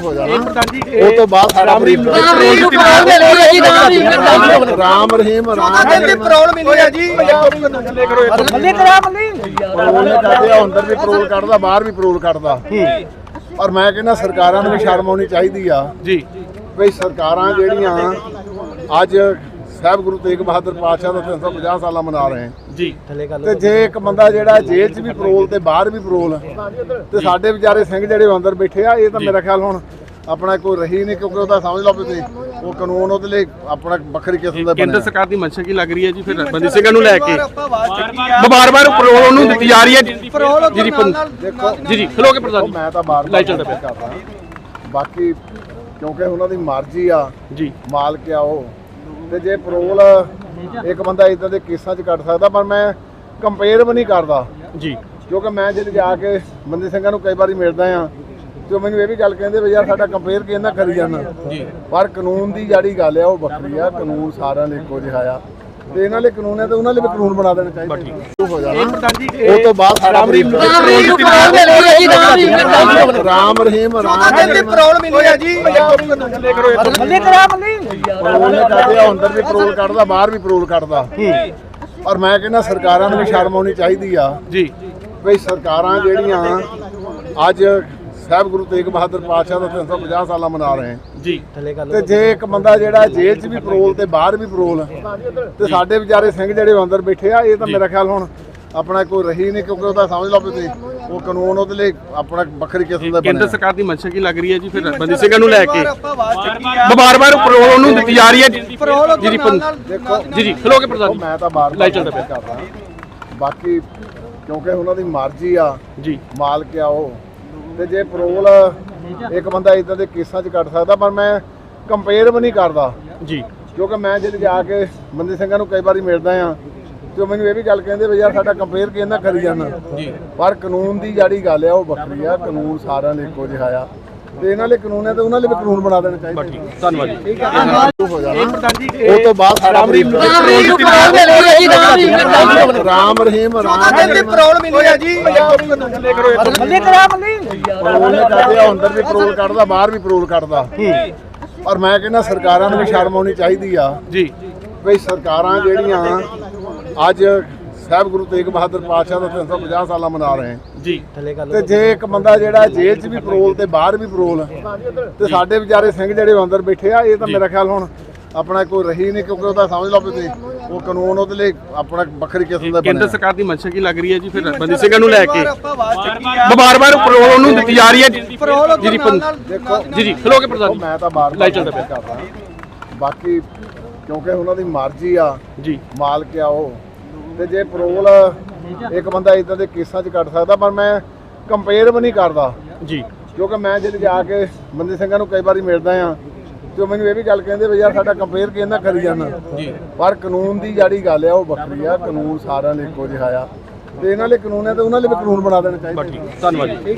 ਹੋ ਜਾਣਾ। ਉਹ ਤੋਂ ਬਾਅਦ ਸਾਰਾ ਬਰੀਫ ਰਾਮ ਰਹੀਮ ਰਾਮ ਰਹੀਮ ਪ੍ਰੋਬਲਮ ਮਿਲੀ ਹੈ ਜੀ। ਬੱਲੇ ਕਰਾ ਬੱਲੇ ਪਰੋਲ ਨੇ ਕਰਦੇ ਆ ਅੰਦਰ ਵੀ ਪਰੋਲ ਕੱਢਦਾ ਬਾਹਰ ਵੀ ਪਰੋਲ ਕੱਢਦਾ। ਔਰ ਮੈਂ ਕਹਿੰਦਾ ਸਰਕਾਰਾਂ ਨੂੰ ਵੀ ਸ਼ਰਮ ਆਉਣੀ ਚਾਹੀਦੀ ਆ। ਜੀ। ਵੀ ਸਰਕਾਰਾਂ ਜਿਹੜੀਆਂ ਅੱਜ ਸਾਹਿਬ ਗੁਰੂ ਤੇਗ ਬਹਾਦਰ ਪਾਤਸ਼ਾਹ ਦਾ 350 ਸਾਲਾ ਮਨਾ ਰਹੇ ਹਨ ਜੀ। ਤੇ ਜੇ ਇੱਕ ਬੰਦਾ ਜਿਹੜਾ ਜੇਲ੍ਹ 'ਚ ਵੀ ਪਰੋਲ ਤੇ ਬਾਹਰ ਵੀ ਪਰੋਲ ਤੇ ਸਾਡੇ ਵਿਚਾਰੇ ਸਿੰਘ ਜਿਹੜੇ ਅੰਦਰ ਬੈਠੇ ਆ ਇਹ ਤਾਂ ਮੇਰਾ ਖਿਆਲ ਹੁਣ ਆਪਣਾ ਕੋਈ ਰਹੀ ਨਹੀਂ ਕਿਉਂਕਿ ਉਹਦਾ ਸਮਝ ਲਓ ਵੀ ਤੁਸੀਂ ਉਹ ਕਾਨੂੰਨ ਉਹਦੇ ਲਈ ਆਪਣਾ ਵੱਖਰੀ ਕਿਸਮ ਦਾ ਕੇਂਦਰ ਬਣਿਆ। ਸਰਕਾਰ ਦੀ ਮਨਸ਼ਾ ਕੀ ਲੱਗ ਰਹੀ ਹੈ ਜੀ ਫਿਰ? ਬੰਦੀ ਸਿੰਘਾਂ ਨੂੰ ਲੈ ਕੇ। ਬਾਰ-ਬਾਰ ਪਰੋਲ ਉਹਨੂੰ ਦਿੱਤੀ ਜਾ ਰਹੀ ਹੈ। ਜੀ ਜੀ ਦੇਖੋ ਜੀ ਜੀ ਖਲੋ ਕੇ ਪ੍ਰਧਾਨ ਮੈਂ ਤਾਂ ਬਾਰ ਲਾਈਵ ਚੱਲਦਾ ਪਿਆ। ਕਰਦਾ ਬਾਕੀ ਕਿਉਂਕਿ ਉਹਨਾਂ ਦੀ ਮਰਜ਼ੀ ਆ ਜੀ। ਮਾਲਕ ਆ ਉਹ। ਤੇ ਜੇ ਪਰੋਲ ਇੱਕ ਬੰਦਾ ਇਦਾਂ ਦੇ ਕੇਸਾਂ 'ਚ ਕੱਟ ਸਕਦਾ ਪਰ ਮੈਂ ਕੰਪੇਅਰ ਵੀ ਨਹੀਂ ਕਰਦਾ। ਜੀ। ਕਿਉਂਕਿ ਮੈਂ ਜਦ ਜਾ ਕੇ ਬੰਦੀ ਸਿੰਘਾਂ ਨੂੰ ਕਈ ਵਾਰੀ ਮਿਲਦਾ ਆ ਤੇ ਉਹ ਮੈਨੂੰ ਇਹ ਵੀ ਗੱਲ ਕਹਿੰਦੇ ਵੀ ਯਾਰ ਸਾਡਾ ਕੰਪੇਅਰ ਕਿਹਨਾਂ ਕਰੀ ਜਾਂਦਾ ਜੀ। ਪਰ ਕਾਨੂੰਨ ਦੀ ਜਿਹੜੀ ਗੱਲ ਆ ਉਹ ਵੱਖਰੀ ਆ। ਕਾਨੂੰਨ ਸਾਰਿਆਂ ਲਈ ਇੱਕੋ ਜਿਹਾ ਆ। ਤੇ ਇਹਨਾਂ ਲਈ ਕਾਨੂੰਨ ਹੈ ਤੇ ਉਹਨਾਂ ਲਈ ਵੀ ਕਾਨੂੰਨ ਬਣਾ ਦੇਣਾ ਚਾਹੀਦਾ ਹੋ ਜਾਣਾ ਉਹ ਤੋਂ ਬਾਅਦ ਸਾਰਾ ਬਰੀਫ ਰਾਮ ਰਹੀਮ ਰਾਮ ਰਹੀਮ ਪ੍ਰੋਬਲਮ ਮਿਲੀ ਹੈ ਜੀ। ਬੱਲੇ ਕਰਾ ਬੱਲੇ। ਪਰੋਲ ਨੇ ਕਰਦੇ ਆ ਅੰਦਰ ਵੀ ਪਰੋਲ ਕੱਢਦਾ ਬਾਹਰ ਵੀ ਪਰੋਲ ਕੱਢਦਾ। ਔਰ ਮੈਂ ਕਹਿੰਦਾ ਸਰਕਾਰਾਂ ਨੂੰ ਵੀ ਸ਼ਰਮ ਆਉਣੀ ਚਾਹੀਦੀ ਆ ਜੀ। ਵੀ ਸਰਕਾਰਾਂ ਜਿਹੜੀਆਂ ਅੱਜ ਸਾਹਿਬ ਗੁਰੂ ਤੇਗ ਬਹਾਦਰ ਪਾਤਸ਼ਾਹ ਦਾ 350 ਸਾਲਾ ਮਨਾ ਰਹੇ ਹਨ ਜੀ। ਤੇ ਜੇ ਇੱਕ ਬੰਦਾ ਜਿਹੜਾ ਜੇਲ੍ਹ 'ਚ ਵੀ ਪਰੋਲ ਤੇ ਬਾਹਰ ਵੀ ਪਰੋਲ ਤੇ ਸਾਡੇ ਵਿਚਾਰੇ ਸਿੰਘ ਜਿਹੜੇ ਅੰਦਰ ਬੈਠੇ ਆ ਇਹ ਤਾਂ ਮੇਰਾ ਖਿਆਲ ਹੁਣ ਆਪਣਾ ਕੋਈ ਰਹੀ ਨਹੀਂ ਕਿਉਂਕਿ ਉਹਦਾ ਸਮਝ ਲਓ ਤੁਸੀਂ ਉਹ ਕਾਨੂੰਨ ਉਹਦੇ ਲਈ ਆਪਣਾ ਵੱਖਰੀ ਕਿਸਮ ਦਾ ਕੇਂਦਰ ਸਰਕਾਰ ਦੀ ਮਨਸ਼ਾ ਕੀ ਲੱਗ ਰਹੀ ਹੈ ਜੀ ਫਿਰ ਬੰਦੀ ਸਿੰਘਾਂ ਨੂੰ ਲੈ ਕੇ? ਬਾਰ-ਬਾਰ ਪਰੋਲ ਉਹਨੂੰ ਦਿੱਤੀ ਜਾ ਰਹੀ ਹੈ। ਜੀ ਜੀ ਦੇਖੋ ਜੀ ਜੀ ਖਲੋ ਕੇ ਪ੍ਰਧਾਨ ਮੈਂ ਤਾਂ ਬਾਰ ਲਾਈਵ ਚੱਲਦਾ ਪਿਆ। ਬਾਕੀ ਕਿਉਂਕਿ ਉਹਨਾਂ ਦੀ ਮਰਜ਼ੀ ਆ ਜੀ। ਮਾਲਕ ਆ ਉਹ। ਤੇ ਜੇ ਪਰੋਲ ਇੱਕ ਬੰਦਾ ਇਦਾਂ ਦੇ ਕੇਸਾਂ 'ਚ ਕੱਟ ਸਕਦਾ ਪਰ ਮੈਂ ਕੰਪੇਅਰ ਵੀ ਨਹੀਂ ਕਰਦਾ। ਜੀ। ਕਿਉਂਕਿ ਮੈਂ ਜਦ ਜਾ ਕੇ ਬੰਦੀ ਸਿੰਘਾਂ ਨੂੰ ਕਈ ਵਾਰੀ ਮਿਲਦਾ ਆ ਤੇ ਉਹ ਮੈਨੂੰ ਇਹ ਵੀ ਗੱਲ ਕਹਿੰਦੇ ਵੀ ਯਾਰ ਸਾਡਾ ਕੰਪੇਅਰ ਕਿਹਨਾਂ ਕਰੀ ਜਾਂਦਾ ਜੀ। ਪਰ ਕਾਨੂੰਨ ਦੀ ਜਿਹੜੀ ਗੱਲ ਆ ਉਹ ਵੱਖਰੀ ਆ। ਕਾਨੂੰਨ ਸਾਰਿਆਂ ਲਈ ਇੱਕੋ ਜਿਹਾ ਆ। ਤੇ ਇਹਨਾਂ ਲਈ ਕਾਨੂੰਨ ਹੈ ਤੇ ਉਹਨਾਂ ਲਈ ਵੀ ਕਾਨੂੰਨ ਬਣਾ ਦੇਣਾ ਚਾਹੀਦਾ ਧੰਨਵਾਦ ਜੀ ਹੋ ਜਾਣਾ ਉਹ ਤੋਂ ਬਾਅਦ ਬਰੀਫ ਰਾਮ ਰਹੀਮ ਰਾਮ ਮਿਲੀ ਹੈ ਜੀ ਕਰਾ ਅੰਦਰ ਵੀ ਪਰੋਲ ਕੱਢਦਾ ਬਾਹਰ ਵੀ ਪਰੋਲ ਕੱਢਦਾ ਔਰ ਮੈਂ ਕਹਿੰਦਾ ਸਰਕਾਰਾਂ ਨੂੰ ਵੀ ਸ਼ਰਮ ਆਉਣੀ ਚਾਹੀਦੀ ਆ ਜੀ ਵੀ ਸਰਕਾਰਾਂ ਜਿਹੜੀਆਂ ਅੱਜ ਸਾਹਿਬ ਗੁਰੂ ਤੇਗ ਬਹਾਦਰ ਪਾਤਸ਼ਾਹ ਦਾ 350 ਸਾਲਾ ਮਨਾ ਰਹੇ ਹਨ ਜੀ। ਤੇ ਜੇ ਇੱਕ ਬੰਦਾ ਜਿਹੜਾ ਜੇਲ੍ਹ 'ਚ ਵੀ ਪਰੋਲ ਤੇ ਬਾਹਰ ਵੀ ਪਰੋਲ ਤੇ ਸਾਡੇ ਵਿਚਾਰੇ ਸਿੰਘ ਜਿਹੜੇ ਅੰਦਰ ਬੈਠੇ ਆ ਇਹ ਤਾਂ ਮੇਰਾ ਖਿਆਲ ਹੁਣ ਆਪਣਾ ਕੋਈ ਰਹੀ ਨਹੀਂ ਕਿਉਂਕਿ ਉਹਦਾ ਸਮਝ ਲਓ ਤੁਸੀਂ ਉਹ ਕਾਨੂੰਨ ਉਹਦੇ ਲਈ ਆਪਣਾ ਵੱਖਰੀ ਕਿਸਮ ਦਾ ਕੇਂਦਰ ਸਰਕਾਰ ਦੀ ਮਨਸ਼ਾ ਕੀ ਲੱਗ ਰਹੀ ਹੈ ਜੀ ਫਿਰ? ਬੰਦੀ ਸਿੰਘਾਂ ਨੂੰ ਲੈ ਕੇ। ਬਾਰ-ਬਾਰ ਪਰੋਲ ਉਹਨੂੰ ਦਿੱਤੀ ਜਾ ਰਹੀ ਹੈ। ਜੀ ਜੀ ਦੇਖੋ ਜੀ ਜੀ ਖਲੋ ਕੇ ਪ੍ਰਧਾਨ ਮੈਂ ਤਾਂ ਬਾਰ ਲਾਈਵ ਚੱਲਦਾ ਪਿਆ। ਬਾਕੀ ਕਿਉਂਕਿ ਉਹਨਾਂ ਦੀ ਮਰਜ਼ੀ ਆ ਜੀ। ਮਾਲਕ ਆ ਉਹ। ਤੇ ਜੇ ਪਰੋਲ ਇੱਕ ਬੰਦਾ ਇਦਾਂ ਦੇ ਕੇਸਾਂ 'ਚ ਕੱਟ ਸਕਦਾ ਪਰ ਮੈਂ ਕੰਪੇਅਰ ਵੀ ਨਹੀਂ ਕਰਦਾ। ਜੀ। ਕਿਉਂਕਿ ਮੈਂ ਜਦ ਜਾ ਕੇ ਬੰਦੀ ਸਿੰਘਾਂ ਨੂੰ ਕਈ ਵਾਰੀ ਮਿਲਦਾ ਆ ਤੇ ਉਹ ਮੈਨੂੰ ਇਹ ਵੀ ਗੱਲ ਕਹਿੰਦੇ ਵੀ ਯਾਰ ਸਾਡਾ ਕੰਪੇਅਰ ਕਿਹਨਾਂ ਕਰੀ ਜਾਂਦਾ ਜੀ। ਪਰ ਕਾਨੂੰਨ ਦੀ ਜਿਹੜੀ ਗੱਲ ਆ ਉਹ ਵੱਖਰੀ ਆ। ਕਾਨੂੰਨ ਸਾਰਿਆਂ ਲਈ ਇੱਕੋ ਜਿਹਾ ਆ। ਤੇ ਇਹਨਾਂ ਲਈ ਕਾਨੂੰਨ ਹੈ ਤੇ ਉਹਨਾਂ ਲਈ ਵੀ ਕਾਨੂੰਨ ਬਣਾ ਦੇਣਾ ਚਾਹੀਦਾ। ਧੰਨਵਾਦ ਜੀ।